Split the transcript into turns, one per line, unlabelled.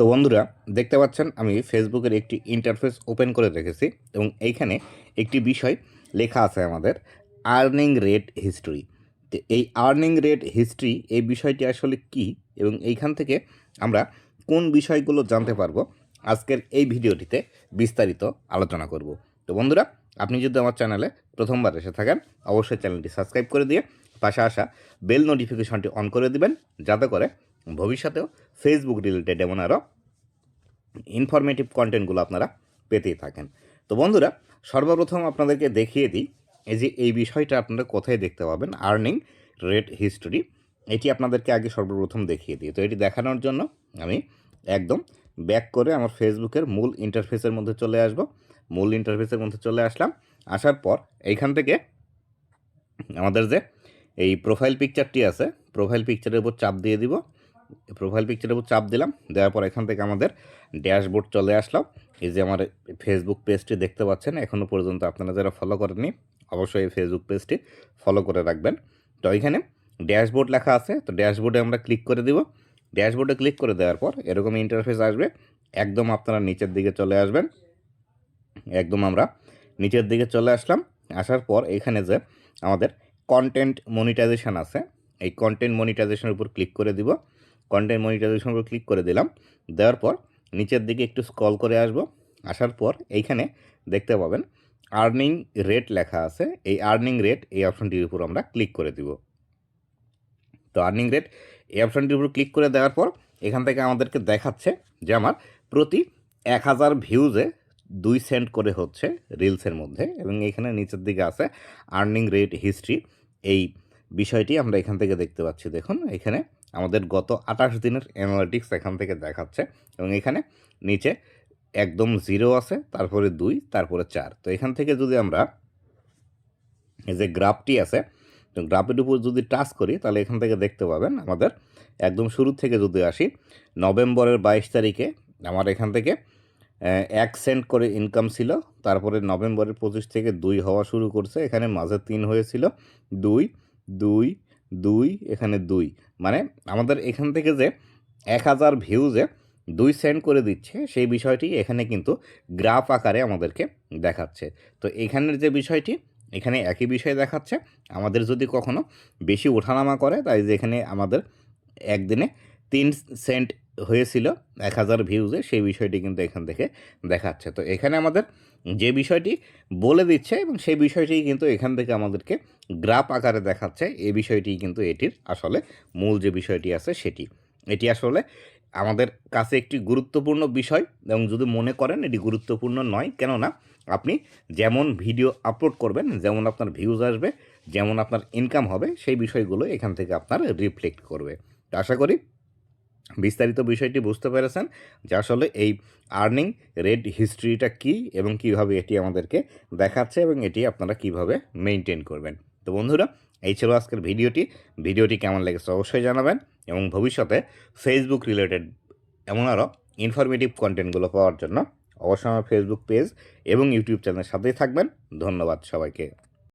তো বন্ধুরা, দেখতে পাচ্ছেন আমি ফেসবুকের একটি ইন্টারফেস ওপেন করে রেখেছি এবং এইখানে একটি বিষয় লেখা আছে আমাদের আর্নিং রেট হিস্ট্রি তো এই আর্নিং রেট হিস্ট্রি এই বিষয়টি আসলে কি এবং এইখান থেকে আমরা কোন বিষয়গুলো জানতে পারব, আজকের এই ভিডিওটিতে বিস্তারিত আলোচনা করব। তো বন্ধুরা, আপনি যদি আমার চ্যানেলে প্রথমবার এসে থাকেন, অবশ্যই চ্যানেলটি সাবস্ক্রাইব করে দিয়ে পাশে আসা বেল নোটিফিকেশনটি অন করে দিবেন, যাতে করে ভবিষ্যতেও ফেসবুক রিলেটেড এমন আরও ইনফরমেটিভ কন্টেন্টগুলো আপনারা পেতেই থাকেন। তো বন্ধুরা, সর্বপ্রথম আপনাদেরকে দেখিয়ে দিই এই যে এই বিষয়টা আপনারা কোথায় দেখতে পাবেন আর্নিং রেট হিস্টোরি এটি আপনাদেরকে আগে সর্বপ্রথম দেখিয়ে দিই। তো এটি দেখানোর জন্য আমি একদম ব্যাক করে আমার ফেসবুকের মূল ইন্টারফেসের মধ্যে চলে আসব। মূল ইন্টারফেসের মধ্যে চলে আসলাম। আসার পর এইখান থেকে আমাদের যে এই প্রোফাইল পিকচারটি আছে প্রোফাইল পিকচারের উপর চাপ দিয়ে দিব। প্রোফাইল পিকচারের উপর চাপ দিলাম, দেওয়ার পর এখান থেকে আমাদের ড্যাশবোর্ড চলে আসলাম এই যে আমার ফেসবুক পেজটি দেখতে পাচ্ছেন এখনও পর্যন্ত আপনারা যারা ফলো করেননি, অবশ্যই এই ফেসবুক পেজটি ফলো করে রাখবেন। তো এখানে ড্যাশবোর্ড লেখা আছে, তো ড্যাশবোর্ডে আমরা ক্লিক করে দিব। ড্যাশবোর্ডে ক্লিক করে দেওয়ার পর এরকম ইন্টারফেস আসবে, একদম আপনারা নিচের দিকে চলে আসবেন। একদম আমরা নিচের দিকে চলে আসলাম, আসার পর এখানে যে আমাদের কন্টেন্ট মনিটাইজেশন আছে, এই কন্টেন্ট মনিটাইজেশনের উপর ক্লিক করে দিব। কন্টেন্ট মনিটাইজেশনের উপর ক্লিক করে দিলাম। দেওয়ার পর নিচের দিকে একটু স্ক্রল করে আসব। আসার পর এইখানে দেখতে পাবেন আর্নিং রেট লেখা আছে। এই আর্নিং রেট এই অপশনটির উপর আমরা ক্লিক করে দিব। তো আর্নিং রেট এই অপশনটির উপর ক্লিক করে দেওয়ার পর এখান থেকে আমাদেরকে দেখাচ্ছে যে আমার প্রতি এক হাজার ভিউজে দুই সেন্ট করে হচ্ছে রিলসের মধ্যে এবং এখানে নিচের দিকে আছে আর্নিং রেট হিস্ট্রি এই বিষয়টি আমরা এখান থেকে দেখতে পাচ্ছি। দেখুন, এখানে আমাদের গত আঠাশ দিনের অ্যানালিটিক্স এখান থেকে দেখাচ্ছে এবং এখানে নিচে একদম জিরো আছে, তারপরে দুই, তারপরে চার। তো এখান থেকে যদি আমরা এই যে গ্রাফটি আছে, তো গ্রাফের উপর যদি টাচ করি, তাহলে এখান থেকে দেখতে পাবেন আমাদের একদম শুরু থেকে যদি আসি, নভেম্বরের বাইশ তারিখে আমার এখান থেকে এক সেন্ট করে ইনকাম ছিল, তারপরে নভেম্বরের পঁচিশ থেকে দুই হওয়া শুরু করছে, এখানে মাঝে তিন হয়েছিল, দুই দুই দুই, এখানে দুই। মানে আমাদের এখান থেকে যে এক হাজার ভিউজে দুই সেন্ড করে দিচ্ছে, সেই বিষয়টি এখানে কিন্তু গ্রাফ আকারে আমাদেরকে দেখাচ্ছে। তো এখানের যে বিষয়টি, এখানে একই বিষয় দেখাচ্ছে। আমাদের যদি কখনো বেশি ওঠানামা করে, তাই যে এখানে আমাদের একদিনে তিন সেন্ট হয়েছিল, এক হাজার ভিউজে সেই বিষয়টি কিন্তু এখান থেকে দেখাচ্ছে। তো এখানে আমাদের যে বিষয়টি বলে দিচ্ছে এবং সেই বিষয়টি কিন্তু এখান থেকে আমাদেরকে গ্রাফ আকারে দেখাচ্ছে এই বিষয়টি কিন্তু এটির আসলে মূল যে বিষয়টি আছে সেটি। এটি আসলে আমাদের কাছে একটি গুরুত্বপূর্ণ বিষয় এবং যদি মনে করেন এটি গুরুত্বপূর্ণ নয়, কেননা আপনি যেমন ভিডিও আপলোড করবেন, যেমন আপনার ভিউজ আসবে, যেমন আপনার ইনকাম হবে, সেই বিষয়গুলো এখান থেকে আপনার রিফ্লেক্ট করবে। আশা করি বিস্তারিত বিষয়টি বুঝতে পেরেছেন, যে আসলে এই আর্নিং রেট হিস্ট্রিটা কী এবং কীভাবে এটি আমাদেরকে দেখাচ্ছে এবং এটি আপনারা কীভাবে মেনটেন করবেন। তো বন্ধুরা, এই ছিল আজকের ভিডিওটি। ভিডিওটি কেমন লেগেছে অবশ্যই জানাবেন এবং ভবিষ্যতে ফেসবুক রিলেটেড এমন আরও ইনফরমেটিভ কন্টেন্টগুলো পাওয়ার জন্য অবশ্যই আমার ফেসবুক পেজ এবং ইউটিউব চ্যানেলের সাথেই থাকবেন। ধন্যবাদ সবাইকে।